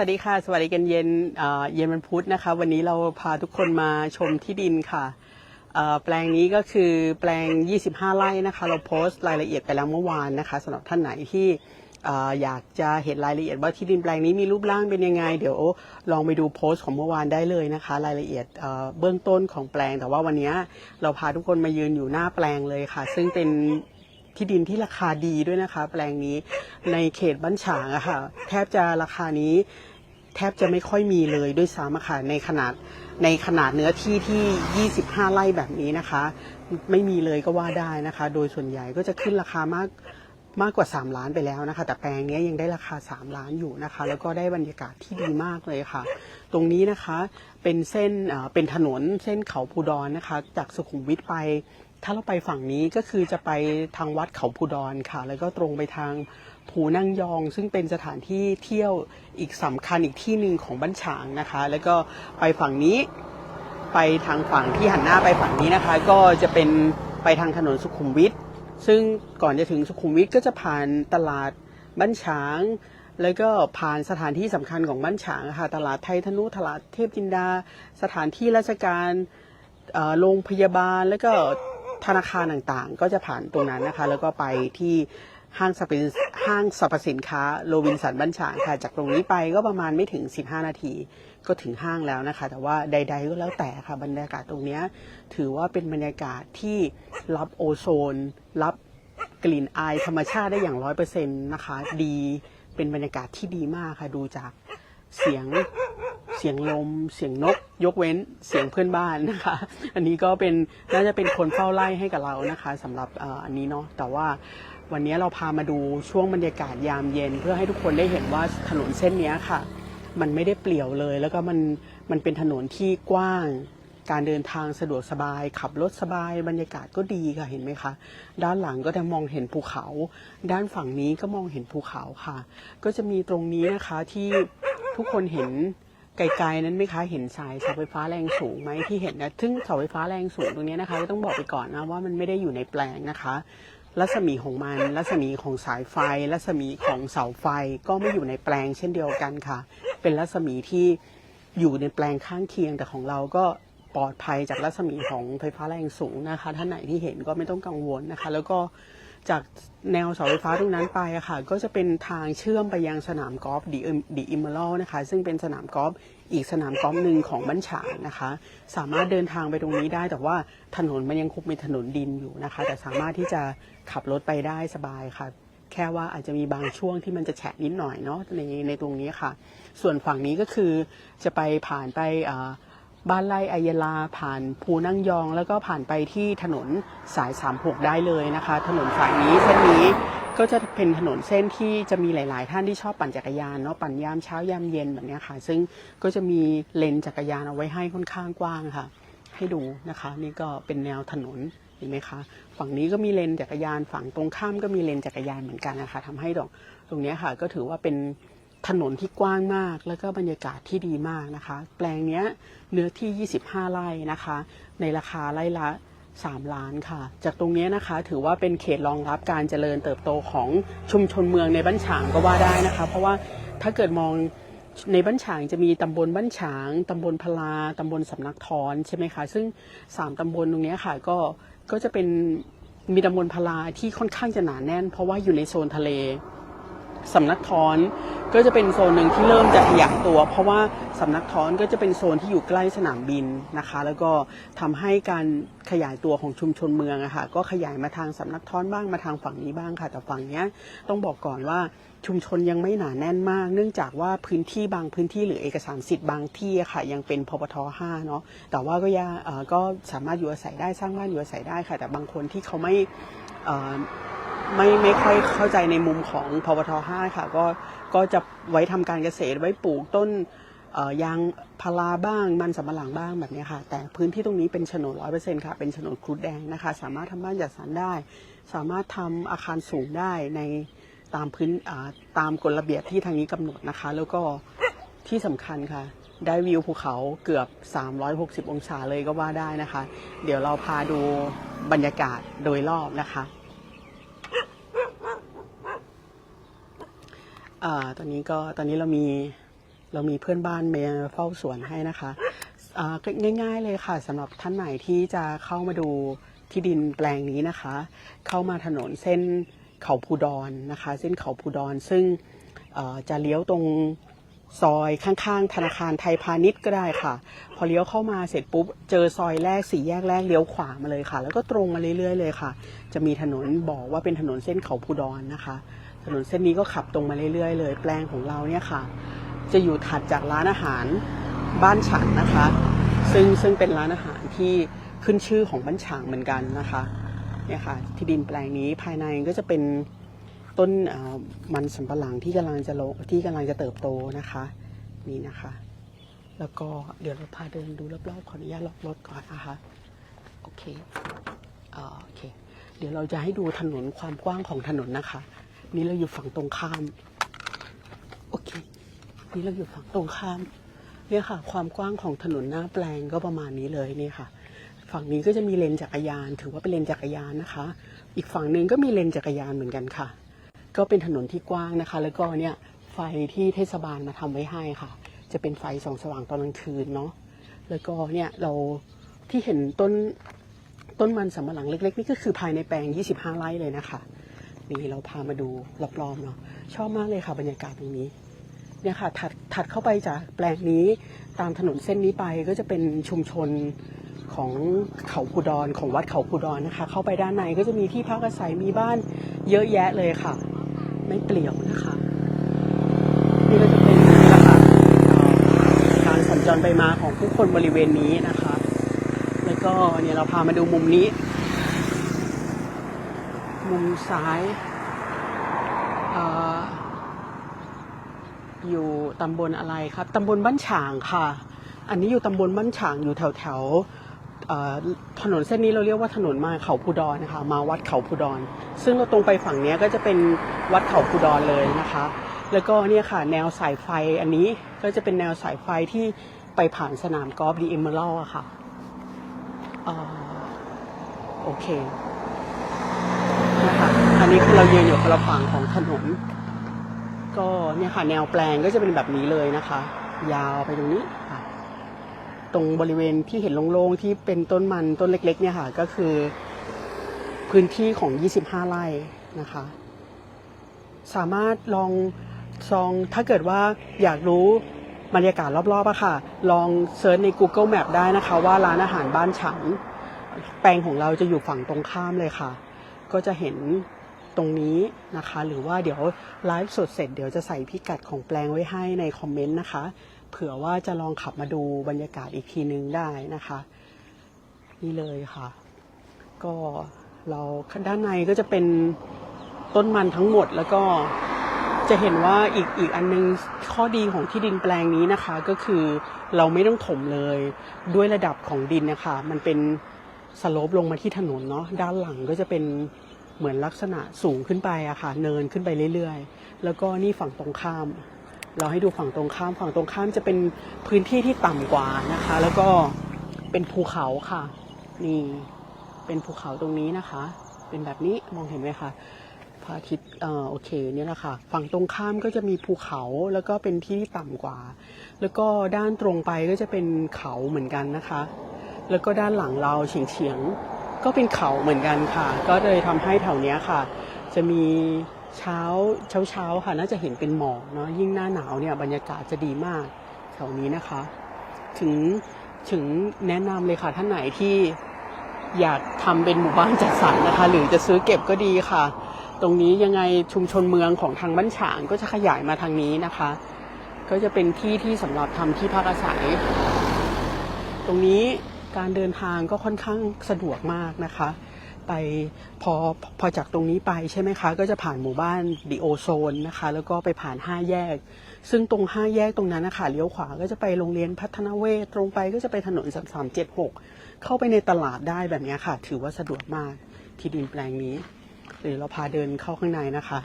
วัสดีค่ะ สวัสดีกันเย็นเย็นวันพุธนะคะ วันนี้เราพาทุกคนมาชมที่ดินค่ะ แปลงนี้ก็คือแปลง 25 ไร่นะคะ เราโพสต์รายละเอียดไปแล้วเมื่อวานนะคะสำหรับท่านไหนที่อยากจะเห็นรายละเอียดว่าที่ดินแปลงนี้มีรูปร่างเป็นยังไง เดี๋ยวลองไปดูโพสต์ของเมื่อวานได้เลยนะคะ รายละเอียดเบื้องต้นของแปลง แต่ว่าวันนี้เราพาทุกคนมายืนอยู่หน้าแปลงเลยค่ะ ซึ่งเป็น ที่ดินที่ราคาดีด้วยนะคะ แปลงนี้ในเขตบ้านฉางอะค่ะแทบจะราคานี้ แทบจะไม่ค่อยมีเลยด้วยซ้ำค่ะในขนาดในขนาดเนื้อที่ที่ 25 ไร่แบบนี้นะคะ ไม่มีเลยก็ว่าได้นะคะ โดยส่วนใหญ่ก็จะขึ้นราคามากมากกว่า 3 ล้านไปแล้วนะคะ แต่แปลงนี้ยังได้ราคา 3 ล้านอยู่นะคะ แล้วก็ได้บรรยากาศที่ดีมากเลยค่ะ ตรงนี้นะคะเป็นเส้นเอ่อเป็นถนนเส้นเขาภูดอนนะคะ จากสุขุมวิทไป ถ้าเราไปฝั่งนี้ก็คือจะไปทางวัดเขาภูดอนค่ะ แล้วก็ตรงไปทางภูนั่งยอง ซึ่งเป็นสถานที่เที่ยวอีกสำคัญอีกที่หนึ่งของบ้านฉางนะคะ แล้วก็ไปฝั่งนี้ไปทางฝั่งที่หันหน้าไปฝั่งนี้นะคะ ก็จะเป็นไปทางถนนสุขุมวิทซึ่งก่อนจะถึงสุขุมวิทก็จะผ่านตลาดบ้านฉาง แล้วก็ผ่านสถานที่สำคัญของบ้านฉางค่ะตลาดไทยธนุตลาดเทพจินดา สถานที่ราชการโรงพยาบาลแล้วก็ ธนาคารต่างๆ ก็จะผ่านตรงนั้นนะคะ แล้วก็ไปที่ห้างสรรพสินห้างสรรพสินค้าโรบินสันบ้านฉางค่ะ จากตรงนี้ไปก็ประมาณไม่ถึง 15 นาที ก็ถึงห้างแล้วนะคะ แต่ว่าใด ๆ ก็แล้วแต่ค่ะ บรรยากาศตรงนี้ถือว่าเป็นบรรยากาศที่รับโอโซน รับกลิ่นอายธรรมชาติได้อย่างร้อยเปอร์เซ็นต์นะคะ ดีเป็นบรรยากาศที่ดีมากค่ะ ดูจาก เสียงเสียงลม เสียงนก ยกเว้นเสียงเพื่อนบ้านนะคะ อันนี้ก็เป็นน่าจะเป็นคนเฝ้าไล่ให้กับเรานะคะสำหรับอันนี้เนาะแต่ว่าวันนี้เราพามาดูช่วงบรรยากาศยามเย็น เพื่อให้ทุกคนได้เห็นว่าถนนเส้นนี้ค่ะ มันไม่ได้เปลี่ยวเลย แล้วก็มันมันเป็นถนนที่กว้าง การเดินทางสะดวกสบาย ขับรถสบาย บรรยากาศก็ดีค่ะเห็นไหมคะด้านหลังก็จะมองเห็นภูเขา ด้านฝั่งนี้ก็มองเห็นภูเขาค่ะ ก็จะมีตรงนี้นะคะที่ ทุกคนเห็นไกลๆนั้นไหมคะเห็นสายเสาไฟฟ้าแรงสูงไหมที่เห็นนะซึ่งเสาไฟฟ้าแรงสูงตรงนี้นะคะก็ต้องบอกไปก่อนนะว่ามันไม่ได้อยู่ในแปลงนะคะ รัศมีของมัน รัศมีของสายไฟ รัศมีของเสาไฟก็ไม่อยู่ในแปลงเช่นเดียวกันค่ะ เป็นรัศมีที่อยู่ในแปลงข้างเคียงแต่ของเราก็ปลอดภัยจากรัศมีของไฟฟ้าแรงสูงนะคะ ท่านไหนที่เห็นก็ไม่ต้องกังวลนะคะ แล้วก็ จากแนวเสาไฟฟ้าตรงนั้นไปอะค่ะก็จะเป็นทางเชื่อมไปยังสนามกอล์ฟดีดีอิมเมอรัลนะคะ ซึ่งเป็นสนามกอล์ฟอีกสนามกอล์ฟหนึ่งของบ้านฉางนะคะ สามารถเดินทางไปตรงนี้ได้ แต่ว่าถนนมันยังคงเป็นถนนดินอยู่นะคะ แต่สามารถที่จะขับรถไปได้สบายค่ะ แค่ว่าอาจจะมีบางช่วงที่มันจะแฉะนิดหน่อยเนาะในในตรงนี้ค่ะ ส่วนฝั่งนี้ก็คือจะไปผ่านไปอ่า บ้านไร่อายลาผ่านภูนั่งยอง แล้วก็ผ่านไปที่ถนนสาย 36 ได้เลยนะคะ ถนนสายนี้เส้นนี้ก็จะเป็นถนนเส้นที่จะมีหลาย ๆ ท่านที่ชอบปั่นจักรยานเนาะปั่นยามเช้ายามเย็นแบบนี้ค่ะ ซึ่งก็จะมีเลนจักรยานเอาไว้ให้ค่อนข้างกว้างค่ะ ให้ดูนะคะ นี่ก็เป็นแนวถนนเห็นไหมคะ ฝั่งนี้ก็มีเลนจักรยานฝั่งตรงข้ามก็มีเลนจักรยานเหมือนกันนะคะทำให้ตรงตรงนี้ค่ะ ก็ถือว่าเป็นถนนที่กว้างมาก แล้วก็บรรยากาศที่ดีมากนะคะ แปลงเนี้ย เนื้อที่ 25 ไร่นะคะ ในราคาไร่ละ 3 ล้านค่ะ จากตรงเนี้ยนะคะถือว่าเป็นเขตรองรับการเจริญเติบโตของชุมชนเมืองในบ้านฉางก็ว่าได้นะคะ เพราะว่าถ้าเกิดมองในบ้านฉางจะมีตำบลบ้านฉาง ตำบลพลา ตำบลสำนักทอนใช่ไหมคะ ซึ่ง 3 ตำบลตรงเนี้ยค่ะก็ก็จะเป็นมีตำบลพลาที่ค่อนข้างจะหนาแน่น เพราะว่าอยู่ในโซนทะเล สำนักท้อนก็จะเป็นโซนหนึ่งที่เริ่มจะขยายตัว เพราะว่าสำนักท้อนก็จะเป็นโซนที่อยู่ใกล้สนามบินนะคะ แล้วก็ทำให้การขยายตัวของชุมชนเมืองอะค่ะก็ขยายมาทางสำนักท้อนบ้างมาทางฝั่งนี้บ้างค่ะ แต่ฝั่งเนี้ยต้องบอกก่อนว่าชุมชนยังไม่หนาแน่นมาก เนื่องจากว่าพื้นที่บางพื้นที่หรือเอกสารสิทธิ์บางที่อะค่ะ ยังเป็นพปท5เนาะแต่ว่าก็ยังก็สามารถอยู่อาศัยได้สร้างบ้านอยู่อาศัยได้ค่ะ แต่บางคนที่เขาไม่ ไม่ไม่ค่อยเข้าใจในมุมของพวท5ค่ะ ก็ก็จะไว้ทำการเกษตรไว้ปลูกต้นยางพาราบ้างมันสำปะหลังบ้างแบบนี้ค่ะ แต่พื้นที่ตรงนี้เป็นโฉนดร้อยเปอร์เซ็นต์ค่ะ เป็นโฉนดครุฑแดงนะคะ สามารถทำบ้านจัดสรรได้ สามารถทำอาคารสูงได้ในตามพื้นตามกฎระเบียบที่ทางนี้กำหนดนะคะ แล้วก็ที่สำคัญค่ะ ได้วิวภูเขาเกือบ 360 องศาเลยก็ว่าได้นะคะ เดี๋ยวเราพาดูบรรยากาศโดยรอบนะคะ อ่าตอนนี้ก็ตอนนี้เรามีเรามีเพื่อนบ้านมาเฝ้าสวนให้นะคะอ่าง่าย ๆเลยค่ะสำหรับท่านไหนที่จะเข้ามาดูที่ดินแปลงนี้นะคะ เข้ามาถนนเส้นเขาภูดอนนะคะ เส้นเขาภูดอนซึ่งจะเลี้ยวตรงซอยข้างๆ ธนาคารไทยพาณิชย์ก็ได้ค่ะ พอเลี้ยวเข้ามาเสร็จปุ๊บ เจอซอยแรกสี่แยกแรกเลี้ยวขวามาเลยค่ะ แล้วก็ตรงมาเรื่อยๆเลยค่ะ จะมีถนนบอกว่าเป็นถนนเส้นเขาภูดอนนะคะ นนเส้นนี้ก็ขับตรงมาเรื่อยๆ เลย แปลงของเราเนี่ยค่ะ จะอยู่ถัดจากร้านอาหารบ้านฉางนะคะ ซึ่งซึ่งเป็นร้านอาหารที่ขึ้นชื่อของบ้านฉางเหมือนกันนะคะเนี่ยค่ะที่ดินแปลงนี้ภายในก็จะเป็นต้นมันสำปะหลังที่กำลังจะโลที่กำลังจะเติบโตนะคะ นี่นะคะ แล้วก็เดี๋ยวเราพาเดินดูรอบๆขออนุญาตล็อกรถก่อนนะคะโอเคอโอเค เดี๋ยวเราจะให้ดูถนนความกว้างของถนนนะคะ นี่เราอยู่ฝั่งตรงข้าม โอเค นี่เราอยู่ฝั่งตรงข้าม เนี่ยค่ะ ความกว้างของถนนหน้าแปลงก็ประมาณนี้เลยนี่ค่ะ ฝั่งนี้ก็จะมีเลนจักรยาน ถือว่าเป็นเลนจักรยานนะคะ อีกฝั่งหนึ่งก็มีเลนจักรยานเหมือนกันค่ะ ก็เป็นถนนที่กว้างนะคะ แล้วก็เนี่ยไฟที่เทศบาลมาทำไว้ให้ค่ะ จะเป็นไฟส่องสว่างตอนกลางคืนเนาะ แล้วก็เนี่ยเราที่เห็นต้นต้นมันสำปะหลังเล็ก ๆ นี่ก็คือภายในแปลง 25 ไร่เลยนะคะ นี่เราพามาดูรอบๆเนาะชอบมากเลยค่ะบรรยากาศตรงนี้เนี่ยค่ะถัดถัดเข้าไปจากแปลงนี้ตามถนนเส้นนี้ไปก็จะเป็นชุมชนของเขาภูดอนของวัดเขาภูดอนนะคะ เข้าไปด้านในก็จะมีที่พักอาศัยมีบ้านเยอะแยะเลยค่ะ ไม่เปลี่ยวนะคะนี่ก็จะเป็นนะคะการสัญจรไปมาของผู้คนบริเวณนี้นะคะ แล้วก็เนี่ยเราพามาดูมุมนี้ มุมซ้ายอยู่ตำบลอะไรครับตำบลบ้านฉางค่ะ อันนี้อยู่ตำบลบ้านฉางอยู่แถวแถวถนนเส้นนี้เราเรียกว่าถนนมาเขาภูดอนนะคะ มาวัดเขาภูดอน ซึ่งเราตรงไปฝั่งนี้ก็จะเป็นวัดเขาภูดอนเลยนะคะ แล้วก็เนี่ยค่ะแนวสายไฟอันนี้ก็จะเป็นแนวสายไฟที่ไปผ่านสนามกอล์ฟดีเอมเมอรัลอะค่ะอโอเค นะคะอันนี้คือเรายืนอยู่คนละฝั่งของถนนก็เนี่ยค่ะแนวแปลงก็จะเป็นแบบนี้เลยนะคะ ยาวไปตรงนี้ค่ะ ตรงบริเวณที่เห็นโล่งๆที่เป็นต้นมันต้นเล็ก ๆ เนี่ยค่ะ ก็คือพื้นที่ของ 25 ไร่นะคะ สามารถลองซองถ้าเกิดว่าอยากรู้บรรยากาศรอบๆอะค่ะ ลองเซิร์ชใน Google Map ได้นะคะ ว่าร้านอาหารบ้านฉัน แปลงของเราจะอยู่ฝั่งตรงข้ามเลยค่ะ ก็จะเห็นตรงนี้นะคะ หรือว่าเดี๋ยวไลฟ์สดเสร็จเดี๋ยวจะใส่พิกัดของแปลงไว้ให้ในคอมเมนต์นะคะ เผื่อว่าจะลองขับมาดูบรรยากาศอีกทีนึงได้นะคะ นี่เลยค่ะ ก็เราด้านในก็จะเป็นต้นมันทั้งหมดแล้วก็จะเห็นว่าอีกอีกอันนึงข้อดีของที่ดินแปลงนี้นะคะ ก็คือเราไม่ต้องถมเลยด้วยระดับของดินนะคะ มันเป็นสโลปลงมาที่ถนนเนาะด้านหลังก็จะเป็น เหมือนลักษณะสูงขึ้นไปอะค่ะเนินขึ้นไปเรื่อยๆ แล้วก็นี่ฝั่งตรงข้าม เราให้ดูฝั่งตรงข้ามฝั่งตรงข้ามจะเป็นพื้นที่ที่ต่ำกว่านะคะ แล้วก็เป็นภูเขาค่ะ นี่เป็นภูเขาตรงนี้นะคะ เป็นแบบนี้มองเห็นไหมคะพระอาทิตย์เอ่อโอเคเนี่ยแหละค่ะ ฝั่งตรงข้ามก็จะมีภูเขาแล้วก็เป็นที่ที่ต่ำกว่า แล้วก็ด้านตรงไปก็จะเป็นเขาเหมือนกันนะคะ แล้วก็ด้านหลังเราเฉียงเฉียงๆ ก็เป็นเขาเหมือนกันค่ะ ก็เลยทำให้แถวเนี้ยค่ะ จะมีเช้าเช้าเช้าๆค่ะ น่าจะเห็นเป็นหมอกเนาะยิ่งหน้าหนาวเนี่ยบรรยากาศจะดีมากแถวนี้นะคะ ถึงถึงแนะนำเลยค่ะท่านไหนที่อยากทำเป็นหมู่บ้านจัดสรรนะคะ หรือจะซื้อเก็บก็ดีค่ะ ตรงนี้ยังไงชุมชนเมืองของทางบ้านฉางก็จะขยายมาทางนี้นะคะ ก็จะเป็นที่ที่สำหรับทำที่พักอาศัย ตรงนี้ การเดินทางก็ค่อนข้างสะดวกมากนะคะ ไปพอพอจากตรงนี้ไปใช่ไหมคะ ก็จะผ่านหมู่บ้านดิโอโซนนะคะ แล้วก็ไปผ่านห้าแยก ซึ่งตรงห้าแยกตรงนั้นนะคะเลี้ยวขวาก็จะไปโรงเรียนพัฒนาเวทตรงไปก็จะไปถนนสามสามเจ็ดหกเข้าไปในตลาดได้แบบนี้ค่ะ ถือว่าสะดวกมากที่ดินแปลงนี้เดี๋ยวเราพาเดินเข้าข้างในนะคะ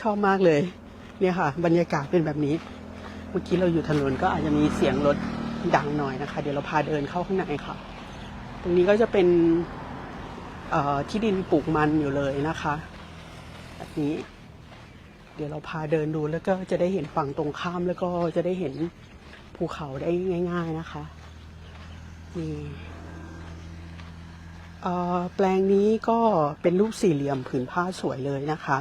ชอบมากเลยเนี่ยค่ะ บรรยากาศเป็นแบบนี้ เมื่อกี้เราอยู่ถนนก็อาจจะมีเสียงรถ ดังหน่อยนะคะ เดี๋ยวเราพาเดินเข้าข้างในค่ะ ตรงนี้ก็จะเป็นที่ดินปลูกมันอยู่เลยนะคะแบบนี้ เดี๋ยวเราพาเดินดูแล้วก็จะได้เห็นฝั่งตรงข้ามแล้วก็จะได้เห็นภูเขาได้ง่าย ๆนะคะนี่แปลงนี้ก็เป็นรูปสี่เหลี่ยมผืนผ้าสวยเลยนะคะ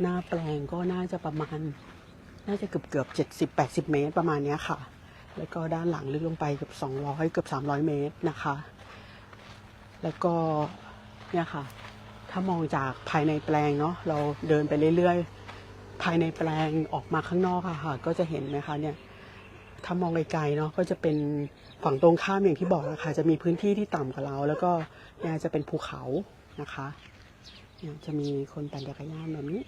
หน้าแปลงก็น่าจะประมาณ น่าจะเกือบเกือบเจ็ดสิบแปดสิบเมตรประมาณเนี้ยค่ะ แล้วก็ด้านหลังลึกลงไปเกือบสองร้อยเกือบสามร้อยเมตรนะคะ แล้วก็เนี่ยค่ะ ถ้ามองจากภายในแปลงเนาะเราเดินไปเรื่อยๆ ภายในแปลงออกมาข้างนอกอะค่ะ ก็จะเห็นไหมคะเนี่ยถ้ามองไกลๆเนาะก็จะเป็นฝั่งตรงข้ามอย่างที่บอกนะคะจะมีพื้นที่ที่ต่ำกว่าเรา แล้วก็เนี่ยจะเป็นภูเขานะคะเนี่ยจะมีคนปั่นจักรยานแบบนี้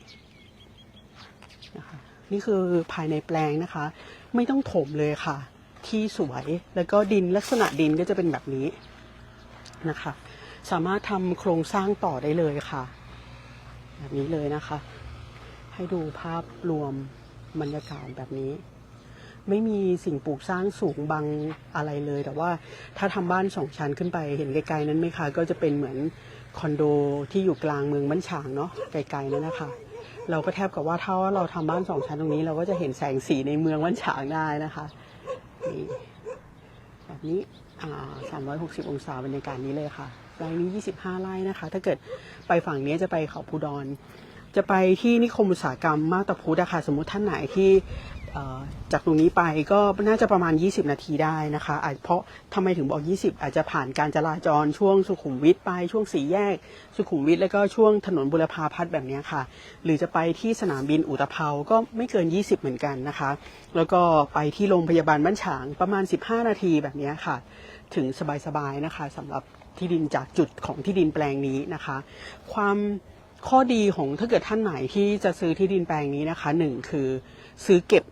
นะคะนี่คือภายในแปลงนะคะ ไม่ต้องถมเลยค่ะ ที่สวย แล้วก็ดินลักษณะดินก็จะเป็นแบบนี้นะคะ สามารถทำโครงสร้างต่อได้เลยค่ะ แบบนี้เลยนะคะ ให้ดูภาพรวมบรรยากาศแบบนี้ ไม่มีสิ่งปลูกสร้างสูงบังอะไรเลย แต่ว่าถ้าทำบ้านสองชั้นขึ้นไปเห็นไกลๆนั้นไหมคะ ก็จะเป็นเหมือนคอนโดที่อยู่กลางเมืองบ้านฉางเนาะไกลๆนั่นนะคะเราก็แทบกับว่าถ้าเราทำบ้านสองชั้นตรงนี้ เราก็จะเห็นแสงสีในเมืองบ้านฉางได้นะคะ นี่แบบนี้อ่า360 องศาบรรยากาศนี้เลยค่ะไร่นี้ 25 ไร่นะคะ ถ้าเกิดไปฝั่งนี้จะไปเขาพูดอน จะไปที่นิคมอุตสาหกรรมมาตาพุธอะค่ะ สมมติท่านไหนที่ จากตรงนี้ไปก็น่าจะประมาณ 20 นาทีได้นะคะอาจเพราะทำไมถึงบอก 20 อาจจะผ่านการจราจรช่วงสุขุมวิทไปช่วงสี่แยก สุขุมวิทแล้วก็ช่วงถนนบุรพาพัฒน์แบบนี้ค่ะ หรือจะไปที่สนามบินอุตภเปาก็ไม่เกิน 20 เหมือนกันนะคะ แล้วก็ไปที่โรงพยาบาลบ้านฉางประมาณ 15 นาทีแบบนี้ค่ะ ถึงสบายๆนะคะสำหรับที่ดินจากจุดของที่ดินแปลงนี้นะคะ ความข้อดีของถ้าเกิดท่านไหนที่จะซื้อที่ดินแปลงนี้นะคะหนึ่งคือซื้อเก็บ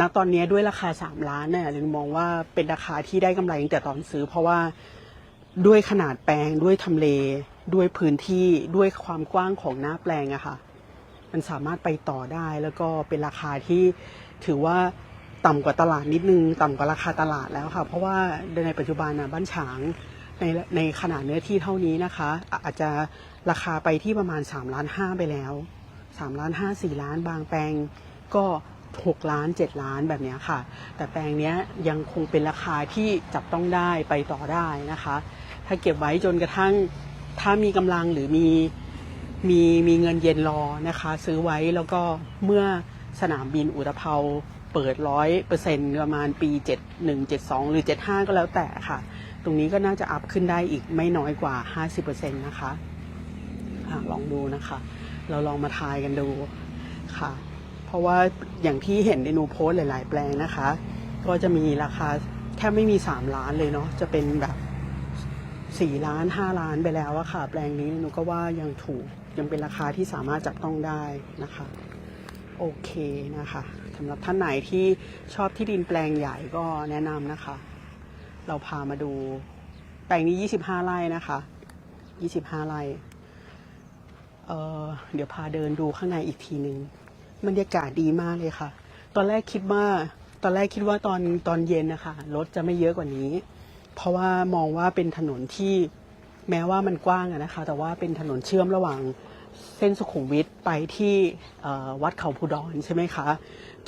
ณตอนนี้ด้วยราคา 3 ล้านเนี่ยเรนมองว่าเป็นราคาที่ได้กำไรตั้งแต่ตอนซื้อ เพราะว่าด้วยขนาดแปลงด้วยทำเล ด้วยพื้นที่ด้วยความกว้างของหน้าแปลงอะค่ะ มันสามารถไปต่อได้แล้วก็เป็นราคาที่ถือว่าต่ำกว่าตลาดนิดนึง ต่ำกว่าราคาตลาดแล้วค่ะ เพราะว่าในปัจจุบันนะบ้านฉางในในขนาดเนื้อที่เท่านี้นะคะอะอาจจะราคาไปที่ประมาณ3ล้านห้าไปแล้ว3ล้านห้าสี่ล้านบางแปลงก็ 6 ล้าน 7 ล้านแบบนี้ค่ะ แต่แปลงนี้ยังคงเป็นราคาที่จับต้องได้ไปต่อได้นะคะ ถ้าเก็บไว้จนกระทั่งถ้ามีกำลังหรือมีมีมีเงินเย็นรอนะคะ ซื้อไว้แล้วก็เมื่อสนามบินอุตภเปาเปิดร้อยเปอร์เซ็นประมาณปี 71 72 หรือ 75 ก็แล้วแต่ค่ะ ตรงนี้ก็น่าจะอัพขึ้นได้อีกไม่น้อยกว่า 50%นะคะอะลองดูนะคะ เราลองมาทายกันดูค่ะ ราะว่าอย่างที่เห็นในนูโพสหลายๆ แปลงนะคะ ก็จะมีราคาแทบไม่มี 3 ล้านเลยเนาะจะเป็นแบบสี่ล้านห้าล้านไปแล้วอะค่ะ แปลงนี้หนูก็ว่ายังถูกยังเป็นราคาที่สามารถจับต้องได้นะคะโอเคนะคะสำหรับท่านไหนที่ชอบที่ดินแปลงใหญ่ก็แนะนำนะคะ เราพามาดูแปลงนี้ 25 ไร่นะคะ 25 ไร่เออเดี๋ยวพาเดินดูข้างในอีกทีหนึ่ง บรรยากาศดีมากเลยค่ะ ตอนแรกคิดว่าตอนแรกคิดว่าตอนตอนเย็นนะคะรถจะไม่เยอะกว่านี้ เพราะว่ามองว่าเป็นถนนที่แม้ว่ามันกว้างนะคะ แต่ว่าเป็นถนนเชื่อมระหว่างเส้นสุขุมวิทไปที่วัดเขาภูดอนใช่ไหมคะ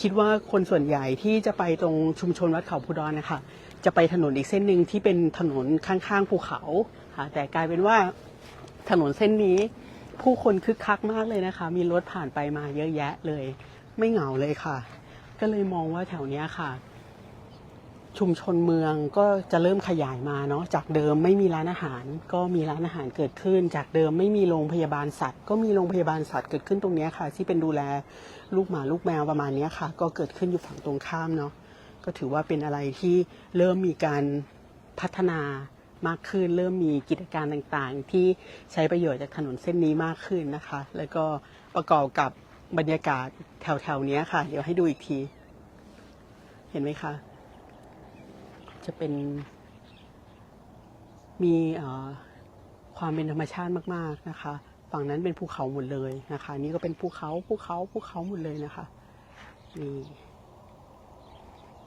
คิดว่าคนส่วนใหญ่ที่จะไปตรงชุมชนวัดเขาภูดอนนะคะจะไปถนนอีกเส้นหนึ่งที่เป็นถนนข้างๆภูเขาค่ะแต่กลายเป็นว่าถนนเส้นนี้ ผู้คนคึกคักมากเลยนะคะ มีรถผ่านไปมาเยอะแยะเลย ไม่เหงาเลยค่ะ ก็เลยมองว่าแถวเนี้ยค่ะ ชุมชนเมืองก็จะเริ่มขยายมาเนาะจากเดิมไม่มีร้านอาหาร ก็มีร้านอาหารเกิดขึ้น จากเดิมไม่มีโรงพยาบาลสัตว์ ก็มีโรงพยาบาลสัตว์เกิดขึ้นตรงนี้ค่ะ ที่เป็นดูแลลูกหมาลูกแมวประมาณนี้ค่ะ ก็เกิดขึ้นอยู่ฝั่งตรงข้ามเนาะก็ถือว่าเป็นอะไรที่เริ่มมีการพัฒนา มากขึ้น เริ่มมีกิจการต่างๆ ที่ใช้ประโยชน์จากถนนเส้นนี้มากขึ้นนะคะ แล้วก็ประกอบกับบรรยากาศแถวๆนี้ค่ะ เดี๋ยวให้ดูอีกที เห็นไหมคะ จะเป็นมีความเป็นธรรมชาติมากๆนะคะ ฝั่งนั้นเป็นภูเขาหมดเลยนะคะ นี่ก็เป็นภูเขาภูเขาภูเขาหมดเลยนะคะนี่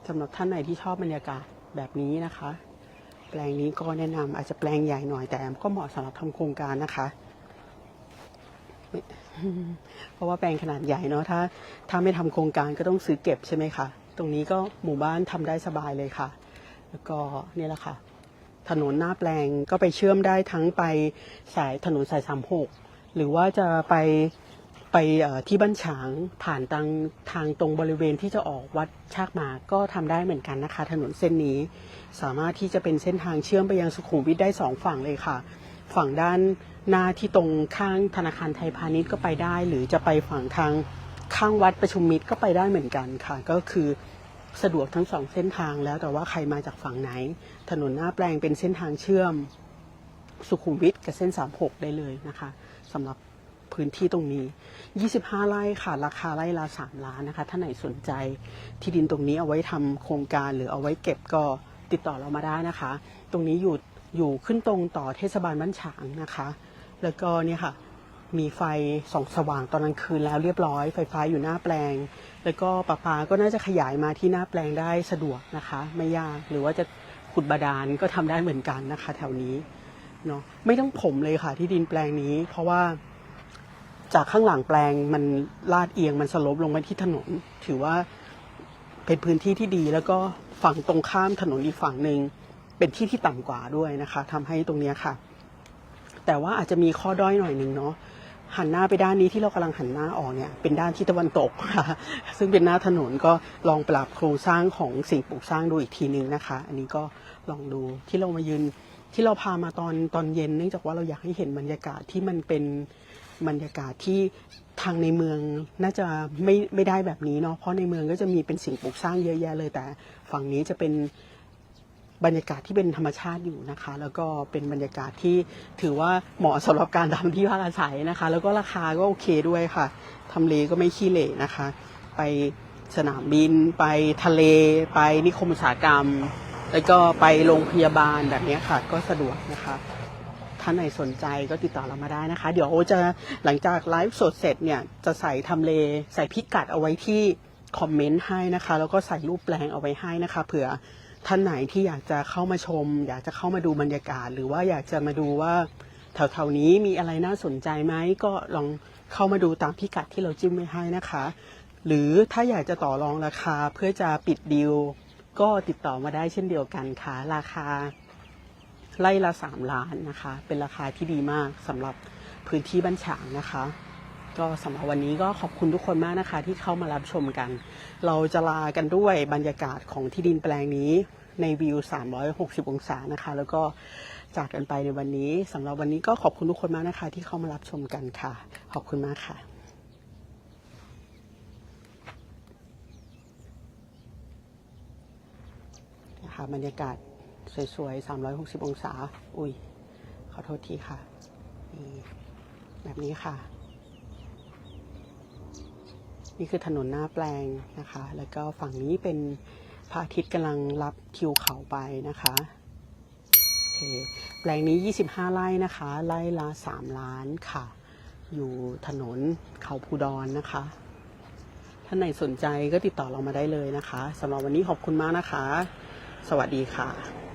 สำหรับท่านไหนที่ชอบบรรยากาศแบบนี้นะคะ แปลงนี้ก็แนะนำอาจจะแปลงใหญ่หน่อยแต่ก็เหมาะสำหรับทำโครงการนะคะ เพราะว่าแปลงขนาดใหญ่เนาะถ้า ถ้าไม่ทำโครงการก็ต้องซื้อเก็บใช่ไหมคะตรงนี้ก็หมู่บ้านทำได้สบายเลยค่ะ แล้วก็เนี่ยแหละค่ะ ถนนหน้าแปลงก็ไปเชื่อมได้ทั้งไปสายถนนสายสามหกหรือว่าจะไป ไปที่บ้านฉางผ่านทางทางตรงบริเวณที่จะออกวัดชากมาก็ทำได้เหมือนกันนะคะ ถนนเส้นนี้สามารถที่จะเป็นเส้นทางเชื่อมไปยังสุขุมวิทได้สองฝั่งเลยค่ะ ฝั่งด้านหน้าที่ตรงข้างธนาคารไทยพาณิชย์ก็ไปได้ หรือจะไปฝั่งทางข้างวัดประชุมมิตรก็ไปได้เหมือนกันค่ะ ก็คือสะดวกทั้งสองเส้นทางแล้วแต่ว่าใครมาจากฝั่งไหน ถนนหน้าแปลงเป็นเส้นทางเชื่อม สุขุมวิทกับเส้น 36 ได้เลยนะคะสำหรับ พื้นที่ตรงนี้ 25 ไร่ค่ะ ราคาไร่ละ 3 ล้านนะคะ ถ้าไหนสนใจที่ดินตรงนี้เอาไว้ทำโครงการหรือเอาไว้เก็บก็ติดต่อเรามาได้นะคะ ตรงนี้อยู่อยู่ขึ้นตรงต่อเทศบาลบ้านฉางนะคะ แล้วก็เนี่ยค่ะ มีไฟส่องสว่างตอนกลางคืนแล้วเรียบร้อย ไฟฟ้าอยู่หน้าแปลง แล้วก็ประปาก็น่าจะขยายมาที่หน้าแปลงได้สะดวกนะคะ ไม่ยาก หรือว่าจะขุดบาดาลก็ทำได้เหมือนกันนะคะ แถวนี้เนาะไม่ต้องผมเลยค่ะที่ดินแปลงนี้ เพราะว่า จากข้างหลังแปลงมันลาดเอียงมันสลบลงไปที่ถนน ถือว่าเป็นพื้นที่ที่ดีแล้วก็ฝั่งตรงข้ามถนนอีกฝั่งหนึ่งเป็นที่ที่ต่ำกว่าด้วยนะคะทำให้ตรงนี้ค่ะ แต่ว่าอาจจะมีข้อด้อยหน่อยหนึ่งเนาะหันหน้าไปด้านนี้ที่เรากำลังหันหน้าออกเนี่ยเป็นด้านที่ตะวันตกค่ะซึ่งเป็นหน้าถนนก็ลองปรับโครงสร้างของสิ่งปลูกสร้างดูอีกทีนึงนะคะ อันนี้ก็ลองดูที่เรามายืนที่เราพามาตอนตอนเย็น เนื่องจากว่าเราอยากให้เห็นบรรยากาศที่มันเป็น บรรยากาศที่ทางในเมืองน่าจะไม่ไม่ได้แบบนี้เนาะเพราะในเมืองก็จะมีเป็นสิ่งปลูกสร้างเยอะแยะเลย แต่ฝั่งนี้จะเป็นบรรยากาศที่เป็นธรรมชาติอยู่นะคะ แล้วก็เป็นบรรยากาศที่ถือว่าเหมาะสำหรับการทำที่พักอาศัยนะคะ แล้วก็ราคาก็โอเคด้วยค่ะทำเลก็ไม่ขี้เหร่นะคะ ไปสนามบิน ไปทะเล ไปนิคมอุตสาหกรรม แล้วก็ไปโรงพยาบาลแบบนี้ค่ะ ก็สะดวกนะคะานไหนสนใจก็ติดต่อเรามาได้นะคะ เดี๋ยวโอจะหลังจากไลฟ์สดเสร็จเนี่ยจะใส่ทำเลใส่พิกัดเอาไว้ที่คอมเมนต์ให้นะคะ แล้วก็ใส่รูปแปลงเอาไว้ให้นะคะ เผื่อท่านไหนที่อยากจะเข้ามาชม อยากจะเข้ามาดูบรรยากาศ หรือว่าอยากจะมาดูว่าแถวๆนี้มีอะไรน่าสนใจไหมก็ลองเข้ามาดูตามพิกัดที่เราจิ้มไว้ให้นะคะ หรือถ้าอยากจะต่อรองราคาเพื่อจะปิดดีลก็ติดต่อมาได้เช่นเดียวกันค่ะราคา ไล่ละสามล้านนะคะ เป็นราคาที่ดีมากสำหรับพื้นที่บ้านฉางนะคะ ก็สำหรับวันนี้ก็ขอบคุณทุกคนมากนะคะ ที่เข้ามารับชมกัน เราจะลากันด้วยบรรยากาศของที่ดินแปลงนี้ในวิว 360 องศานะคะ แล้วก็จากกันไปในวันนี้สำหรับวันนี้ก็ขอบคุณทุกคนมากนะคะ ที่เข้ามารับชมกันค่ะ ขอบคุณมากค่ะนะคะบรรยากาศ สวยๆ 360 องศา อุ้ย ขอโทษทีค่ะนี่แบบนี้ค่ะ นี่คือถนนหน้าแปลงนะคะ แล้วก็ฝั่งนี้เป็นพระอาทิตย์กำลังรับทิวเขาไปนะคะโอเคแปลงนี้ 25 ไร่นะคะ ไร่ละ 3 ล้านค่ะ อยู่ถนนเขาภูดอนนะคะ ท่านไหนสนใจก็ติดต่อเรามาได้เลยนะคะสำหรับวันนี้ขอบคุณมากนะคะ สวัสดีค่ะ